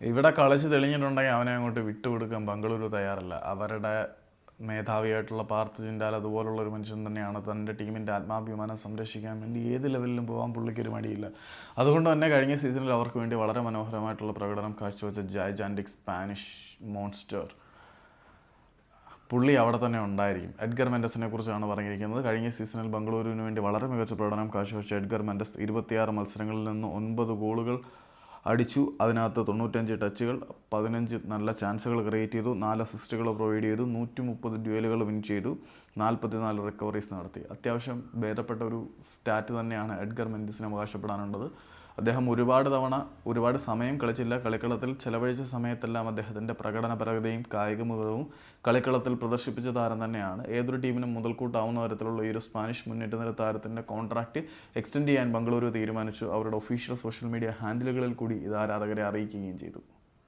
ഇവിടെ കളിച്ച് തെളിഞ്ഞിട്ടുണ്ടെങ്കിൽ അവനെ അങ്ങോട്ട് വിട്ടുകൊടുക്കാൻ ബംഗളൂരു തയ്യാറല്ല. അവരുടെ മേധാവിയായിട്ടുള്ള പാർത്ഥ ചിൻഡാൽ അതുപോലുള്ള ഒരു മനുഷ്യൻ തന്നെയാണ് തന്റെ ടീമിന്റെ ആത്മാഭിമാനം സംരക്ഷിക്കാൻ വേണ്ടി ഏത് ലെവലിലും പോകാൻ പുള്ളിക്കൊരു മടിയില്ല. അതുകൊണ്ട് തന്നെ കഴിഞ്ഞ സീസണിൽ അവർക്ക് വേണ്ടി വളരെ മനോഹരമായിട്ടുള്ള പ്രകടനം കാഴ്ചവെച്ച ജയജാന്റിക് സ്പാനിഷ് മോൺസ്റ്റർ. പുള്ളി അവിടെ തന്നെ ഉണ്ടായിരിക്കും. എഡ്ഗർ മെൻഡസിനെ കുറിച്ചാണ് പറഞ്ഞിരിക്കുന്നത്. കഴിഞ്ഞ സീസണിൽ ബംഗളൂരുവിന് വേണ്ടി വളരെ മികച്ച പ്രകടനം കാഴ്ചവെച്ച എഡ്ഗർ മെൻഡസ് ഇരുപത്തിയാറ് മത്സരങ്ങളിൽ നിന്ന് ഒൻപത് ഗോളുകൾ അടിച്ചു. അതിനകത്ത് തൊണ്ണൂറ്റഞ്ച് ടച്ചുകൾ പതിനഞ്ച് നല്ല ചാൻസുകൾ ക്രിയേറ്റ് ചെയ്തു. നാല് അസിസ്റ്റുകൾ പ്രൊവൈഡ് ചെയ്തു. നൂറ്റി മുപ്പത് ഡ്യുവലുകൾ വിൻ ചെയ്തു. നാൽപ്പത്തിനാല് റിക്കവറീസ് നടത്തി. അത്യാവശ്യം ഭേദപ്പെട്ട ഒരു സ്റ്റാറ്റ് തന്നെയാണ് എഡ്ഗർ മെൻഡിസിന് അവകാശപ്പെടാനുള്ളത്. അദ്ദേഹം ഒരുപാട് തവണ ഒരുപാട് സമയം കളിച്ചില്ല. കളിക്കളത്തിൽ ചെലവഴിച്ച സമയത്തെല്ലാം അദ്ദേഹത്തിന്റെ പ്രകടനപരതയും കായികമുഖവും കളിക്കളത്തിൽ പ്രദർശിപ്പിച്ച താരം തന്നെയാണ്. ഏതൊരു ടീമിനും മുതൽക്കൂട്ടാവുന്ന തരത്തിലുള്ള ഈ ഒരു സ്പാനിഷ് മുന്നേറ്റ നിര താരത്തിന്റെ കോൺട്രാക്റ്റ് എക്സ്റ്റെൻഡ് ചെയ്യാൻ ബംഗളൂരു തീരുമാനിച്ചു. അവരുടെ ഒഫീഷ്യൽ സോഷ്യൽ മീഡിയ ഹാൻഡിലുകളിൽ കൂടി ഇത് ആരാധകരെ അറിയിക്കുകയും ചെയ്തു.